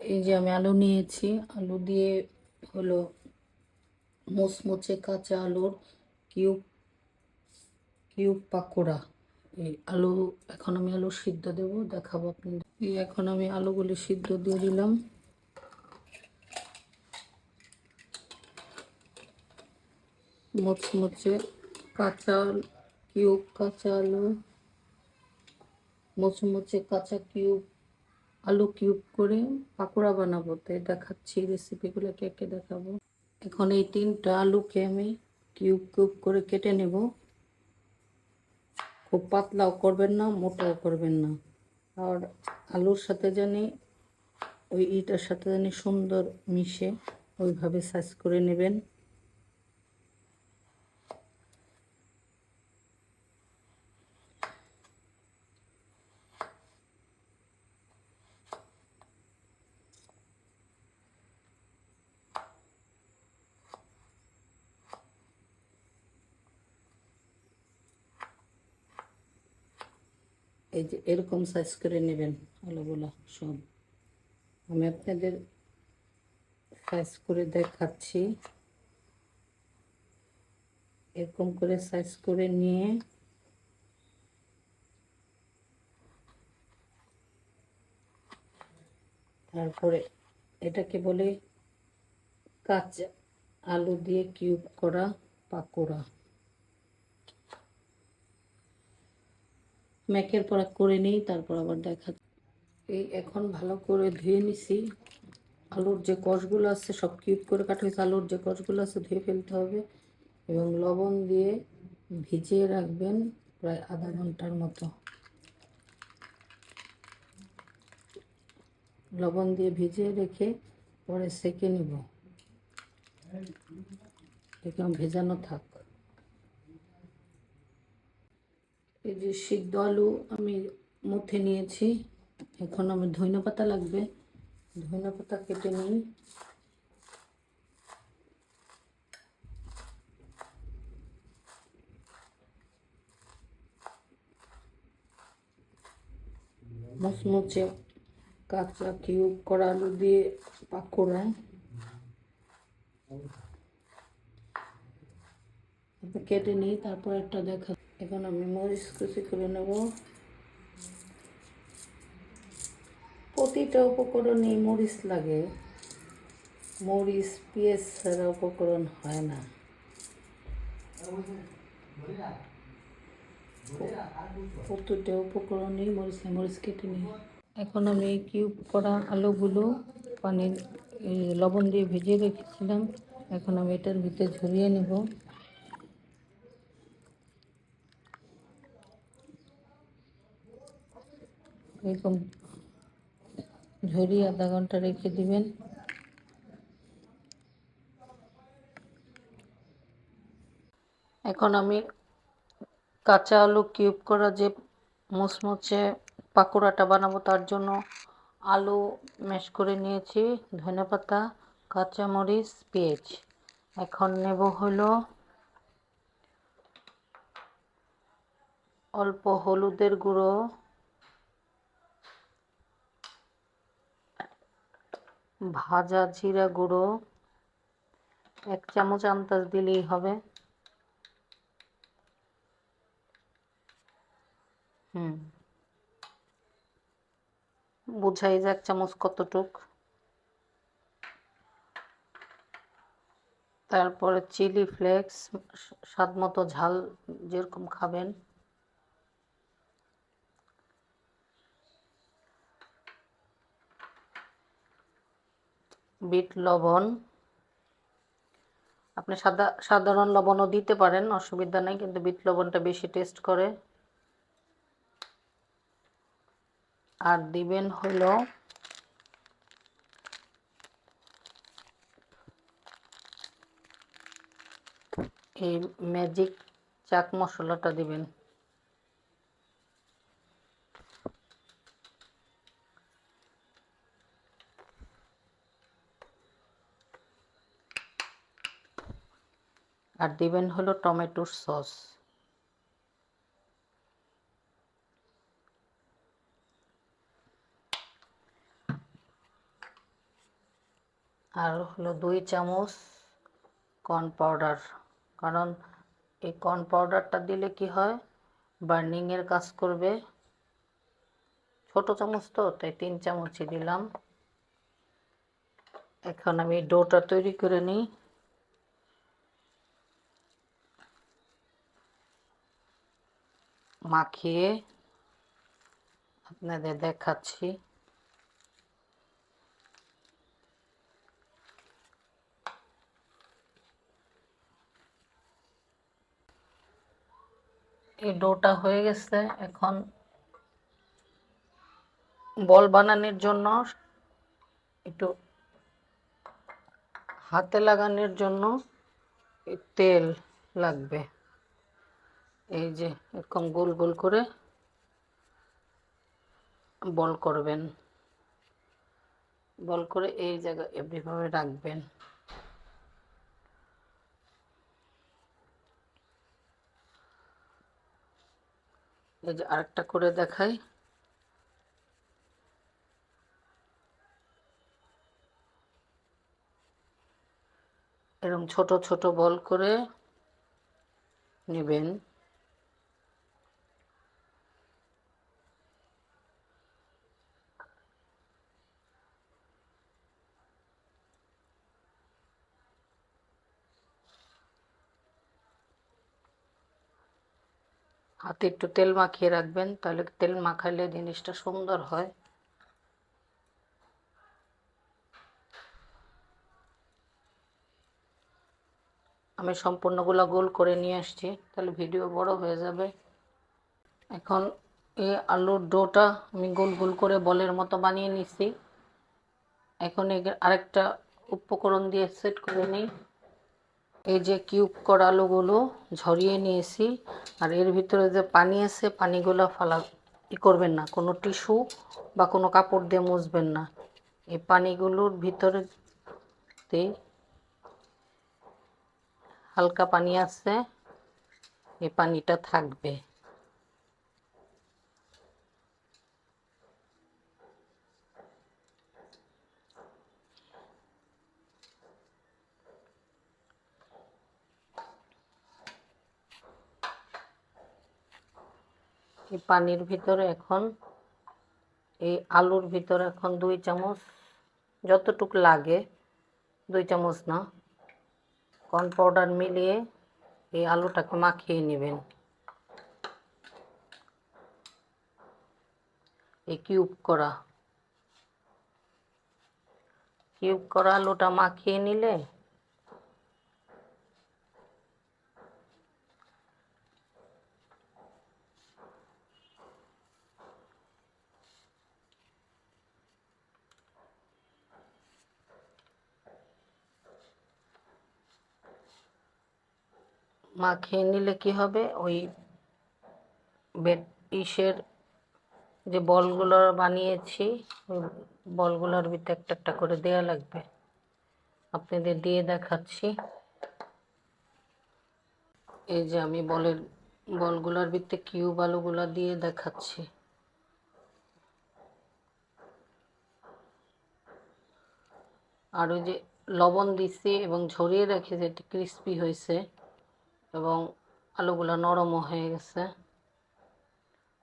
এই যে আমি আলু নিয়েছি। আলু দিয়ে হলো মুচমুচে কাঁচা আলুর কিউব কিউব পাকোড়া। এই আলু, এখন আমি আলু সিদ্ধ দেবো, দেখাবো আপনি এই এখন আমি আলুগুলি সিদ্ধ দিয়ে দিলাম। মুচমুচে কাঁচা কিউব, কাঁচা আলু, মুচমুচে কাঁচা কিউব আলু কিউব করে পাকোড়া বানাবো। তাই দেখাচ্ছি রেসিপিগুলো কে দেখাবো। এখন এই তিনটা আলুকে আমি কিউব কিউব করে কেটে নেব। খুব পাতলাও করবেন না, মোটাও করবেন না। আর আলুর সাথে জানি, ওই ইটার সাথে জানি সুন্দর মিশে, ওইভাবে সাইজ করে নেবেন। এই যে এরকম সাইজ করে নেবেন আলুগুলো সব। আমি আপনাদের সাইজ করে দেখাচ্ছি। এরকম করে সাইজ করে নিয়ে তারপরে এটাকে বলে কাঁচা আলু দিয়ে কিউব করা পাকোড়া। ম্যাকের পর করে নিই, তারপর আবার দেখা এই এখন ভালো করে ধুয়ে নিছি। আলুর যে কষগুলো আছে, সব কিউব করে কাটা হয়েছে। আলুর যে কষগুলো আছে, ধুয়ে ফেলতে হবে এবং লবণ দিয়ে ভিজিয়ে রাখবেন প্রায় আধা ঘণ্টার মতো। লবণ দিয়ে ভিজিয়ে রেখে পরে সেকে নিব। এরকম ভেজানো থাক এই যে সিদ্ধ আলু আমি মুথে নিয়েছি। এখন আমি ধইনা পাতা লাগবে। ধইনা পাতা কেটে নিই। মুচমুচে কাঁচা কিউব করা আলু দিয়ে পাকোড়া। কেটে নিই, তারপর একটা দেখা এখন আমি মরিচ কুচি করে নেব। প্রতিটা উপকরণেই মরিচ লাগে। মরিচ, পেঁয়াজ ছাড়া উপকরণ হয় না। প্রতিটা উপকরণেই মরিচ মরিচ কেটে নিই। এখন আমি কিউব করা আলুগুলো পানির লবণ দিয়ে ভিজিয়ে রেখেছিলাম। এখন আমি এটার ভিতরে ঝরিয়ে নেব। এরকম ঝরিয়ে আধা ঘণ্টা রেখে দিবেন। এখন আমি কাঁচা আলু কিউব করা যে মুচমুচে পাকোড়াটা বানাবো, তার জন্য আলু ম্যাশ করে নিয়েছি ধনেপাতা কাঁচামরিচ পেঁয়াজ। এখন নেব হলো অল্প হলুদের গুঁড়ো। ভাজা জিরা গুঁড়ো, এক চামচ আন্দাজ দিলেই হবে। হুম। বোঝাই যে এক চামচ কতটুক। তারপরে চিলি ফ্লেক্স, স্বাদ মতো ঝাল যেরকম খাবেন। বিট লবণ। আপনি সাদা, সাধারণ লবণও দিতে পারেন, অসুবিধা নেই, কিন্তু বিট লবণটা বেশি টেস্ট করে। আর দিবেন হলো এই ম্যাজিক চাক মশলাটা দিবেন। আর দিবেন হলো টমেটোর সস। আর হলো দুই চামচ কর্ন পাউডার কারণ এই কর্ন পাউডারটা দিলে কি হয়? বার্নিংয়ের কাজ করবে। ছোট চামচ তো, তাই তিন চামচই দিলাম। এখন আমি ডোটা তৈরি করে নিই। মাখিয়ে আপনাদের দেখাচ্ছি। এই ডোটা হয়ে গেছে এখন বল বানানোর জন্য, একটু হাতে লাগানোর জন্য তেল লাগবে। এই যে এরকম গোল গোল করে বল করবেন। বল করে এই জায়গায় এভাবে রাখবেন। এই যে আরেকটা করে দেখাই। এরকম ছোট ছোট বল করে নেবেন। হাতে একটু তেল মাখিয়ে রাখবেন, তাহলে তেল মাখালে জিনিসটা সুন্দর হয়। আমি সম্পূর্ণগুলো গোল করে নিয়ে আসছি, তাহলে ভিডিও বড় হয়ে যাবে। এখন এই আলুর ডোটা আমি গোল গোল করে বলের মতো বানিয়ে নিচ্ছি এখন আরেকটা উপকরণ দিয়ে সেট করে নিই। এই যে কিউব করা আলুগুলো ঝরিয়ে নিয়েছি, আর এর ভিতরে যে পানি আছে, পানিগুলো ফালা, ই করবেন না, কোনো টিস্যু বা কোনো কাপড় দিয়ে মুছবেন না। এই পানিগুলোর ভিতরে হালকা পানি আছে, এই পানিটা থাকবে। এই পানির ভিতরে এখন, এই আলুর ভিতরে এখন দুই চামচ, যতটুক লাগে, দুই চামচ না কর্ন পাউডার মিলিয়ে এই আলুটাকে মাখিয়ে নেবেন। এই কিউব করা। কিউব করা আলুটা মাখিয়ে নিলে মাখিয়ে নিলে কি হবে? ওই বেড ইসের যে বলগুলো বানিয়েছি, ওই বলগুলোর ভিতরে একটা একটা করে দেয়া লাগবে। আপনাদের দিয়ে দেখাচ্ছি। এই যে আমি বলের, বলগুলোর ভিতরে কিউব আলুগুলো দিয়ে দেখাচ্ছি। আর ওই যে লবণ দিচ্ছি এবং ঝরিয়ে রেখে যেটি ক্রিস্পি হয়েছে এবং আলুগুলো নরমও হয়ে গেছে।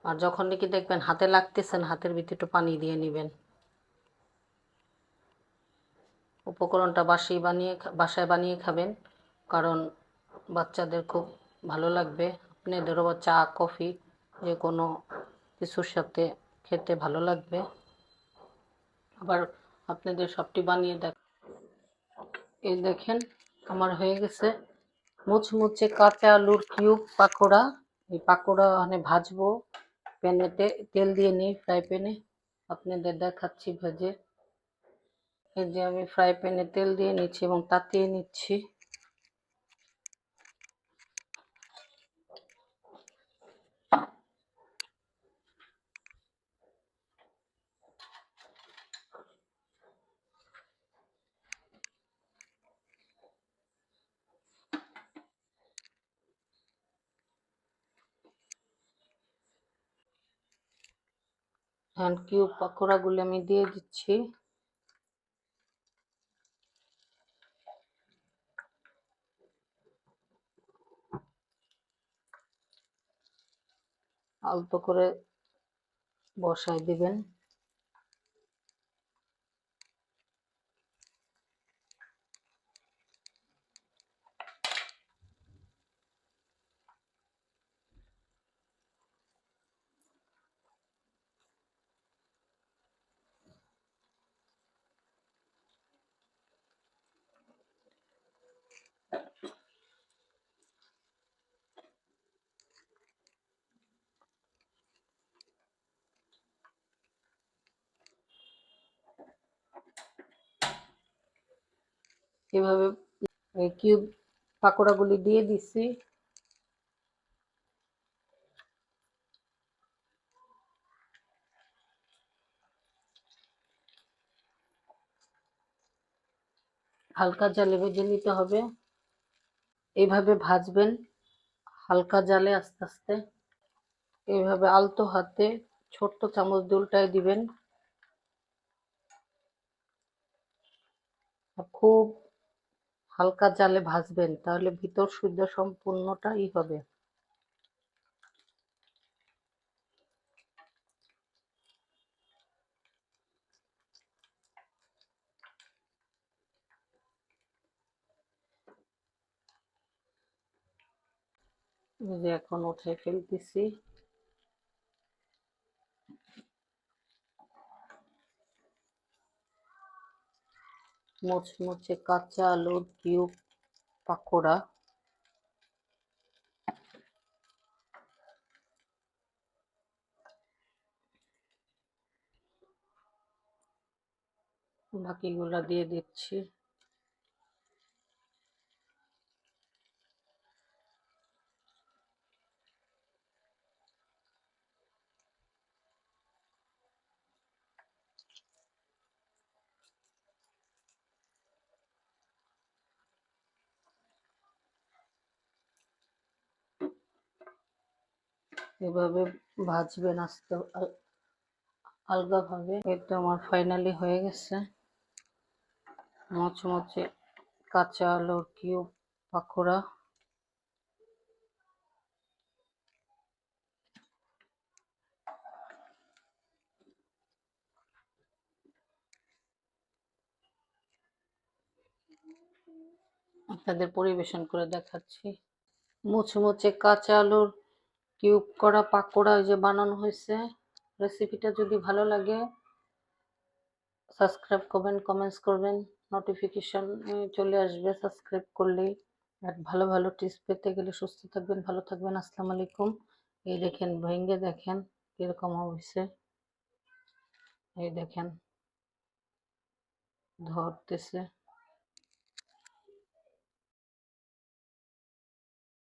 আর যখন নাকি দেখবেন হাতে লাগতেছেন হাতের ভিতরে একটু পানি দিয়ে নেবেন। উপকরণটা বাসি বানিয়ে বাসায় বানিয়ে খাবেন, কারণ বাচ্চাদের খুব ভালো লাগবে। আপনাদেরও চা, কফি যে কোনো কিছুর সাথে খেতে ভালো লাগবে। আবার আপনাদের সবটি বানিয়ে দেখ এই দেখেন, আমার হয়ে গেছে। মুচমুচে কাঁচা আলুর কিউব পাকোড়া। এই পাকোড়া মানে ভাজবো প্যানেতে তেল দিয়ে নিই ফ্রাই প্যানে। আপনাদের দেখাচ্ছি ভেজে। এই যে আমি ফ্রাই প্যানে তেল দিয়ে নিচ্ছি এবং তাতিয়ে নিচ্ছি। ধান কিউব পাকোড়াগুলো আমি দিয়ে দিচ্ছি। অল্প করে বসায় দিবেন। এভাবে কিউব পাকোড়াগুলি দিয়ে দিচ্ছি। হালকা জালে ভেজে নিতে হবে। এইভাবে ভাজবেন হালকা জালে আস্তে আস্তে। এইভাবে আলতো হাতে ছোট্ট চামচ দিয়ে উল্টায় দিবেন খুব হালকা জালে ভাজবেন তাহলে ভিতর শুদ্ধ সম্পূর্ণটাই হবে। এখন উঠে ফেলতেছি। মুচমুচে কাঁচা আলুর কিউব পাকোড়া। বাকিগুলা দিয়ে দিচ্ছি। এভাবে ভাজবেন আস্তে আল- আলগাভাবে। এটা আমার ফাইনালি হয়ে গেছে। মচমচে কাঁচা আলুর কিউব পাকোড়া। আপনাদের পরিবেশন করে দেখাচ্ছি। মুচমুচে কাঁচা আলুর কিউব করা, পাকোড়া ওই যে বানানো হয়েছে। রেসিপিটা যদি ভালো লাগে, সাবস্ক্রাইব করবেন কমেন্টস করবেন। নোটিফিকেশন চলে আসবে সাবস্ক্রাইব করলেই। আর ভালো ভালো টিপস পেতে গেলে সুস্থ থাকবেন, ভালো থাকবেন। আসসালামু আলাইকুম। এই দেখেন ভেঙ্গে দেখেন কীরকম হয়েছে। এই দেখেন, ধরতেছে।